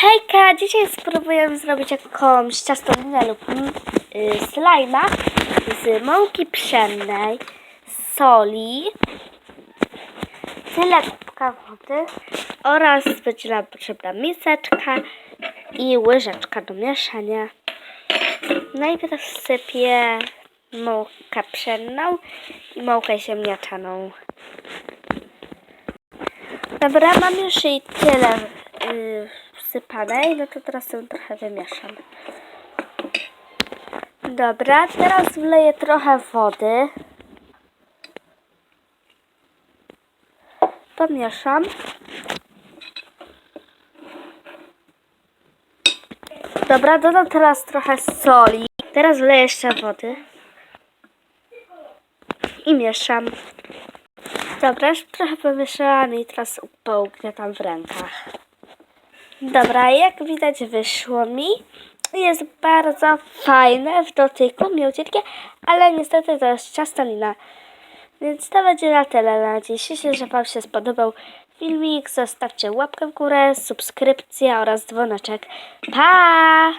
Hejka, dzisiaj spróbujemy zrobić jakąś ciastolinę lub mm, y, slajma z mąki pszennej, soli, tyle kubka wody oraz będzie nam potrzebna miseczka i łyżeczka do mieszania. Najpierw sypię mąkę pszenną i mąkę ziemniaczaną. Dobra, mam już jej tyle yy, wsypanej, no to teraz ją trochę wymieszam. Dobra, teraz wleję trochę wody. Pomieszam. Dobra, dodam teraz trochę soli. Teraz wleję jeszcze wody. I mieszam. Dobra, już trochę pomieszałam i teraz pougniatam w rękach. Dobra, jak widać wyszło mi. Jest bardzo fajne w dotyku, mięciutkie, ale niestety to jest ciastolina. Więc to będzie na tyle na dziś. Jeśli że Wam się spodobał filmik, zostawcie łapkę w górę, subskrypcję oraz dzwoneczek. Pa!